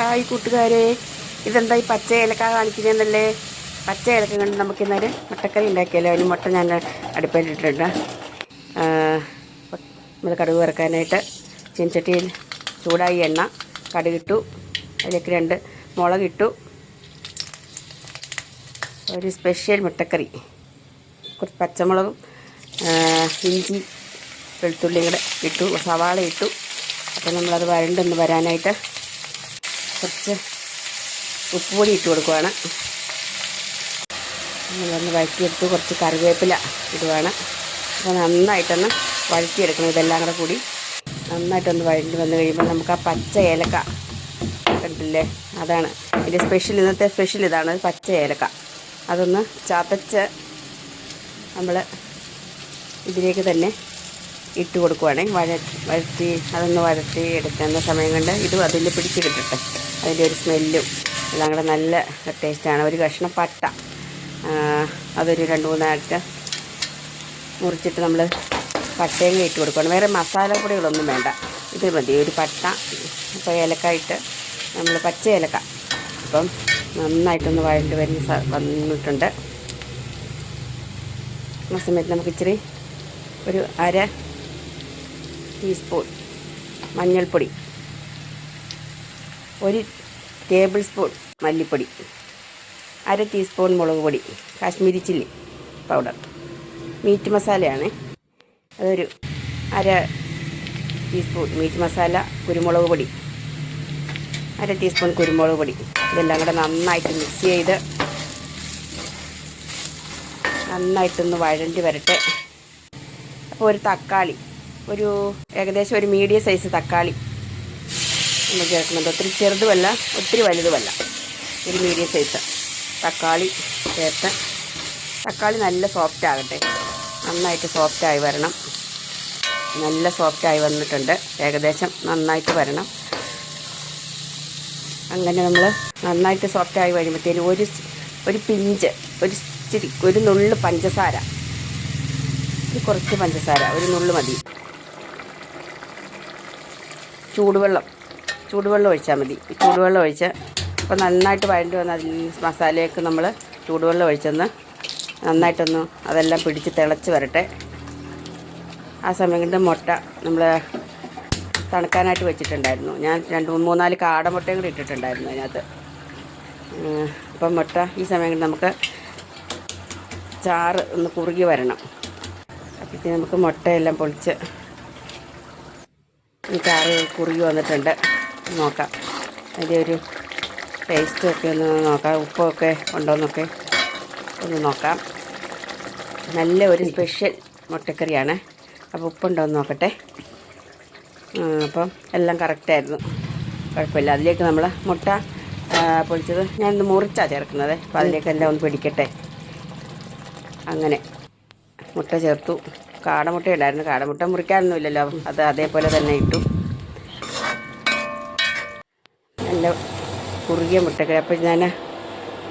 Hi കൂട്ടുകാരെ? ഇതെന്താ ഈ പച്ച ഏലക്ക കാണിക്കുന്നതെന്നല്ലേ? പച്ച ഏലക്ക കൊണ്ട് നമുക്ക് ഇന്നൊരു മുട്ടക്കറി ഉണ്ടാക്കിയല്ലോ അതിന് മുട്ട ഞാൻ അടുപ്പിലിട്ടിട്ടുണ്ട്. നമ്മൾ കടുക് വറക്കാനായിട്ട് ചീനച്ചട്ടിയിൽ ചൂടായി എണ്ണ കടുകിട്ടു അതിലേക്ക് രണ്ട് മുളകിട്ടു ഒരു സ്പെഷ്യൽ മുട്ടക്കറി. കുറച്ച് പച്ചമുളകും ഇഞ്ചി വെളുത്തുള്ളിയും കൂടെ ഇട്ടു സവാള ഇട്ടു. അപ്പോൾ നമ്മളത് വരണ്ടൊന്ന് വരാനായിട്ട് കുറച്ച് ഉപ്പ് പൊടി ഇട്ട് കൊടുക്കുവാണ്. നമ്മളൊന്ന് വഴറ്റിയെടുത്ത് കുറച്ച് കറിവേപ്പില ഇടുവാണ്. അപ്പോൾ നന്നായിട്ടൊന്ന് വഴറ്റിയെടുക്കണം ഇതെല്ലാം കൂടെ കൂടി. നന്നായിട്ടൊന്ന് വഴറ്റി വന്നു കഴിയുമ്പോൾ നമുക്ക് ആ പച്ച ഏലക്ക കണ്ടില്ലേ? അതാണ്. ഇതിന്റെ സ്പെഷ്യൽ ഇന്നത്തെ സ്പെഷ്യൽ ഇതാണ് പച്ച ഏലക്ക. അതൊന്ന് ചതച്ച് നമ്മൾ ഇതിലേക്ക് തന്നെ ഇട്ട് കൊടുക്കുവാണെങ്കിൽ വഴ വഴറ്റി അതൊന്ന് വഴറ്റി എടുക്കുന്ന സമയം കൊണ്ട് ഇതും അതിൽ പിടിച്ച് അതിന്റെ ഒരു സ്മെല്ലും. എല്ലാം കൂടെ നല്ല ടേസ്റ്റാണ്. ഒരു കഷ്ണം പട്ട. അതൊരു രണ്ട് മൂന്നായിട്ട് മുറിച്ചിട്ട് നമ്മൾ പട്ടയും ഇട്ട് കൊടുക്കണം. വേറെ മസാലപ്പൊടികളൊന്നും വേണ്ട. ഇത് മതി. ഒരു പട്ട ഇപ്പോൾ ഏലക്കായിട്ട് നമ്മൾ പച്ച ഏലക്ക. അപ്പം നന്നായിട്ടൊന്ന് വഴണ്ട് വരുന്ന വന്നിട്ടുണ്ട്. ആ സമയത്ത് നമുക്ക് ഇച്ചിരി ഒരു അര ടീസ്പൂൺ മഞ്ഞൾപ്പൊടി. ഒരു ടേബിൾ സ്പൂൺ മല്ലിപ്പൊടി അര ടീസ്പൂൺ മുളക് പൊടി കാശ്മീരി ചില്ലി പൗഡർ. മീറ്റ് മസാലയാണ്. അതൊരു അര ടീസ്പൂൺ മീറ്റ് മസാല കുരുമുളക് പൊടി അര ടീസ്പൂൺ കുരുമുളക് പൊടി. ഇതെല്ലാം കൂടെ നന്നായിട്ട് മിക്സ് ചെയ്ത് നന്നായിട്ടൊന്ന് വഴണ്ടി വരട്ടെ. അപ്പോൾ ഒരു തക്കാളി ഒരു ഏകദേശം ഒരു മീഡിയം സൈസ് തക്കാളി നമ്മൾ ചേർക്കുന്നുണ്ട് ഒത്തിരി ചെറുതുമല്ല ഒത്തിരി വലുതുമല്ല. ഒരു മീഡിയം സൈസ് തക്കാളി ചേർത്ത് തക്കാളി നല്ല സോഫ്റ്റ് ആകട്ടെ. നന്നായിട്ട് സോഫ്റ്റായി വരണം. നല്ല സോഫ്റ്റായി വന്നിട്ടുണ്ട്. ഏകദേശം നന്നായിട്ട് വരണം. അങ്ങനെ നമ്മൾ നന്നായിട്ട് സോഫ്റ്റായി വരുമ്പോഴത്തേനും ഒരു ഒരു പിഞ്ച് ഒരു ഇച്ചിരി ഒരു നുള്ള് പഞ്ചസാര. കുറച്ച് പഞ്ചസാര ഒരു നുള്ള് മതി. ചൂടുവെള്ളം. ചൂടുവെള്ളം ഒഴിച്ചാൽ മതി. ചൂടുവെള്ളം ഒഴിച്ച് അപ്പോൾ നന്നായിട്ട് വഴണ്ടി വന്ന് അതിൽ മസാലയൊക്കെ നമ്മൾ ചൂടുവെള്ളം ഒഴിച്ചൊന്ന് നന്നായിട്ടൊന്ന് അതെല്ലാം പിടിച്ച് തിളച്ച് വരട്ടെ. ആ സമയം കൊണ്ട് മുട്ട നമ്മൾ തണുക്കാനായിട്ട് വെച്ചിട്ടുണ്ടായിരുന്നു. ഞാൻ രണ്ട് മൂന്ന് മൂന്നാൽ കാടമുട്ടയും കൂടി ഇട്ടിട്ടുണ്ടായിരുന്നു അതിനകത്ത്. അപ്പം മുട്ട ഈ സമയം കൊണ്ട് നമുക്ക് ചാറ് ഒന്ന് കുറുകി വരണം. അപ്പോഴത്തേക്ക് നമുക്ക് മുട്ടയെല്ലാം പൊളിച്ച് ചാറ് കുറുകി വന്നിട്ടുണ്ട്. നോക്കാം. അതിന്റെ ഒരു ടേസ്റ്റൊക്കെ ഒന്ന് നോക്കാം. ഉപ്പൊക്കെ ഉണ്ടോയെന്നൊക്കെ ഒന്ന് നോക്കാം. നല്ല ഒരു സ്പെഷ്യൽ മുട്ടക്കറിയാണ്. അപ്പോൾ ഉപ്പുണ്ടോയെന്ന് നോക്കട്ടെ. അപ്പം എല്ലാം കറക്റ്റായിരുന്നു കുഴപ്പമില്ല. അതിലേക്ക് നമ്മൾ മുട്ട പൊളിച്ചത് ഞാൻ ഇന്ന് മുറിച്ചാണ് ചേർക്കുന്നത്. അപ്പോൾ അതിലേക്കെല്ലാം ഒന്ന് പിടിക്കട്ടെ. അങ്ങനെ. മുട്ട ചേർത്തു. കാടമുട്ട ഉണ്ടായിരുന്നു. കാടമുട്ട മുറിക്കാനൊന്നുമില്ലല്ലോ. അത് അതേപോലെ തന്നെ ഇട്ടു. നല്ല കുറുകിയ മുട്ടക്കറി. അപ്പോൾ ഞാൻ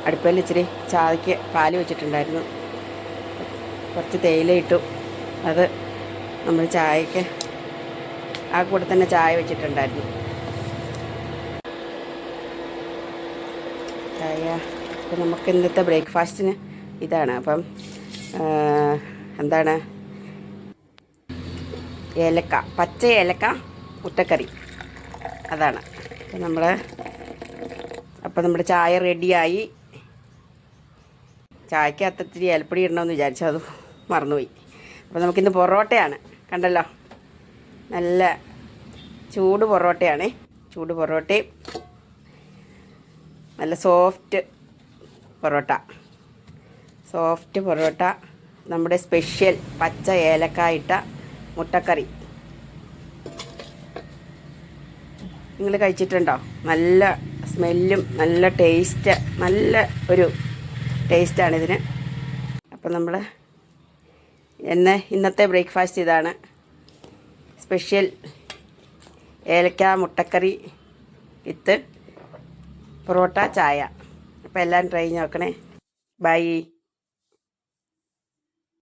അടുപ്പിൽ ഇച്ചിരി ചായക്ക് പാൽ വെച്ചിട്ടുണ്ടായിരുന്നു. കുറച്ച് തേയില ഇട്ടു. അത് നമ്മൾ ചായക്ക് ആ കൂടെ തന്നെ ചായ വെച്ചിട്ടുണ്ടായിരുന്നു. ചായ. അപ്പം നമുക്ക് ഇന്നത്തെ ബ്രേക്ക്ഫാസ്റ്റിന് ഇതാണ്. അപ്പം എന്താണ്? ഏലക്ക പച്ച ഏലക്ക മുട്ടക്കറി. അതാണ്. അപ്പം നമ്മൾ അപ്പം നമ്മുടെ ചായ റെഡിയായി. ചായക്ക് അത്തത്തിരി അലപ്പടി ഇടണമെന്ന് വിചാരിച്ചു അത് മറന്നുപോയി. അപ്പോൾ നമുക്കിന്ന് പൊറോട്ടയാണ് കണ്ടല്ലോ? നല്ല ചൂട് പൊറോട്ടയാണ് ചൂട് പൊറോട്ടയും നല്ല സോഫ്റ്റ് പൊറോട്ട. സോഫ്റ്റ് പൊറോട്ട നമ്മുടെ സ്പെഷ്യൽ പച്ച ഏലക്കായിട്ട മുട്ടക്കറി. നിങ്ങൾ കഴിച്ചിട്ടുണ്ടോ? നല്ല സ്മെല്ലും നല്ല ടേസ്റ്റ് നല്ല ഒരു ടേസ്റ്റാണ് ഇതിന്. അപ്പം നമ്മൾ എന്നെ ഇന്നത്തെ ബ്രേക്ക്ഫാസ്റ്റ് ഇതാണ്. സ്പെഷ്യൽ ഏലക്ക മുട്ടക്കറി വിത്ത് പൊറോട്ട ചായ. അപ്പോൾ എല്ലാം ട്രൈ നോക്കണേ. ബൈ